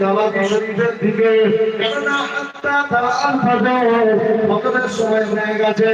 জামাতে শরীফের দিকে। কেননা হাত্তা তারা আল ফাজর, সময় হয়ে গেছে,